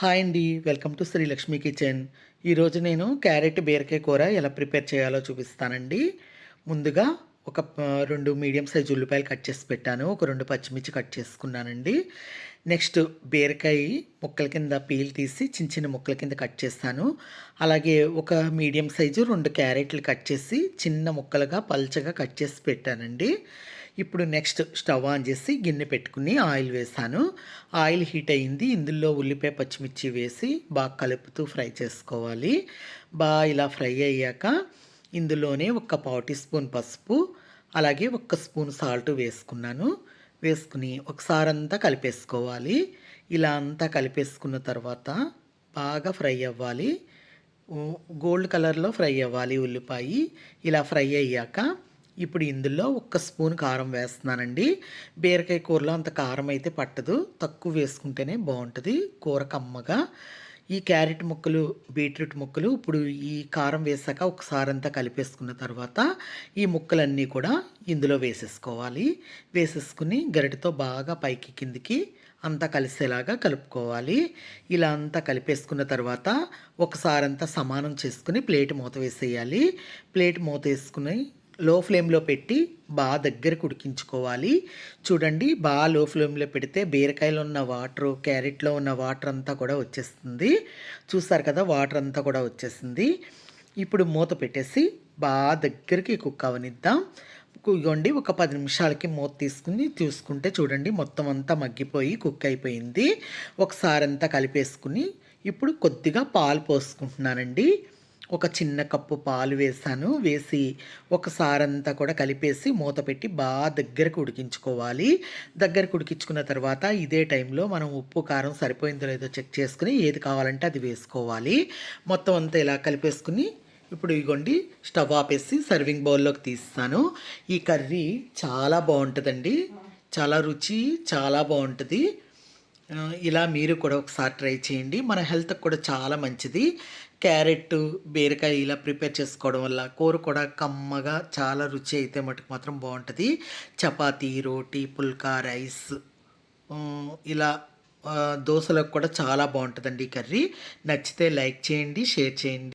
Hi అండి. Welcome to Shri Lakshmi kitchen. ఈరోజు నేను క్యారెట్ బీరకాయ కూర ఎలా ప్రిపేర్ చేయాలో చూపిస్తానండి. ముందుగా ఒక రెండు మీడియం సైజ్ ఉల్లిపాయలు కట్ చేసి పెట్టాను. ఒక రెండు పచ్చిమిర్చి కట్ చేసుకున్నానండి. నెక్స్ట్ బీరకాయ ముక్కల కింద పీల్ తీసి చిన్న చిన్న ముక్కల కింద కట్ చేస్తాను. అలాగే ఒక మీడియం సైజు రెండు క్యారెట్లు కట్ చేసి చిన్న ముక్కలుగా పల్చగా కట్ చేసి పెట్టానండి. ఇప్పుడు నెక్స్ట్ స్టవ్ ఆన్ చేసి గిన్నె పెట్టుకుని ఆయిల్ వేసాను. ఆయిల్ హీట్ అయింది ఇందులో ఉల్లిపాయ పచ్చిమిర్చి వేసి బాగా కలుపుతూ ఫ్రై చేసుకోవాలి. బాగా ఇలా ఫ్రై అయ్యాక ఇందులోనే ఒక పావు టీ స్పూన్ పసుపు అలాగే ఒక స్పూన్ సాల్ట్ వేసుకున్నాను. వేసుకుని ఒకసారి అంతా కలిపేసుకోవాలి. ఇలా అంతా కలిపేసుకున్న తర్వాత బాగా ఫ్రై అవ్వాలి. గోల్డ్ కలర్లో ఫ్రై అవ్వాలి ఉల్లిపాయ. ఇలా ఫ్రై అయ్యాక ఇప్పుడు ఇందులో ఒక్క స్పూన్ కారం వేస్తున్నానండి. బీరకాయ కూరలో అంత కారం అయితే పట్టదు. తక్కువ వేసుకుంటేనే బాగుంటుంది. కూర కమ్మగా. ఈ క్యారెట్ ముక్కలు బీట్రూట్ ముక్కలు ఇప్పుడు ఈ కారం వేసాక ఒకసారి అంతా కలిపేసుకున్న తర్వాత ఈ ముక్కలన్నీ కూడా ఇందులో వేసేసుకోవాలి. వేసేసుకుని గరిటతో బాగా పైకి కిందికి అంతా కలిసేలాగా కలుపుకోవాలి. ఇలా అంతా కలిపేసుకున్న తర్వాత ఒకసారి అంతా సమానం చేసుకుని ప్లేట్ మూత వేసేయాలి. ప్లేట్ మూత వేసుకుని లో ఫ్లేమ్లో పెట్టి బాగా దగ్గరకు ఉడికించుకోవాలి చూడండి బాగా లో ఫ్లేమ్లో పెడితే బీరకాయలో ఉన్న వాటర్ క్యారెట్లో ఉన్న వాటర్ అంతా కూడా వచ్చేస్తుంది. చూస్తారు కదా వాటర్ అంతా కూడా వచ్చేసింది. ఇప్పుడు మూత పెట్టేసి బాగా దగ్గరికి కుక్ అవనిద్దాం. ఇగోండి ఒక పది నిమిషాలకి మూత తీసుకుని చూసుకుంటే చూడండి మొత్తం అంతా మగ్గిపోయి కుక్ అయిపోయింది. ఒకసారి అంతా కలిపేసుకుని ఇప్పుడు కొద్దిగా పాలు పోసుకుంటున్నానండి. ఒక చిన్న కప్పు పాలు వేసాను. వేసి ఒకసారి అంతా కూడా కలిపేసి మూత పెట్టి బాగా దగ్గరకు ఉడికించుకోవాలి. దగ్గరకు ఉడికించుకున్న తర్వాత ఇదే టైంలో మనం ఉప్పు కారం సరిపోయిందో లేదో చెక్ చేసుకుని ఏది కావాలంటే అది వేసుకోవాలి. మొత్తం అంతా ఇలా కలిపేసుకుని ఇప్పుడు ఇగోండి స్టవ్ ఆపేసి సర్వింగ్ బౌల్లోకి తీస్తాను. ఈ కర్రీ చాలా బాగుంటుందండి. చాలా రుచి చాలా బాగుంటుంది. ఇలా మీరు కూడా ఒకసారి ట్రై చేయండి. మన హెల్త్కి కూడా చాలా మంచిది. క్యారెట్ బీరకాయ ఇలా ప్రిపేర్ చేసుకోవడం వల్ల కూర కూడా కమ్మగా చాలా రుచి అయితే మటుకు మాత్రం బాగుంటుంది. చపాతీ రోటీ పుల్కా రైస్ ఇలా దోశలకు కూడా చాలా బాగుంటుందండి ఈ కర్రీ. నచ్చితే లైక్ చేయండి షేర్ చేయండి.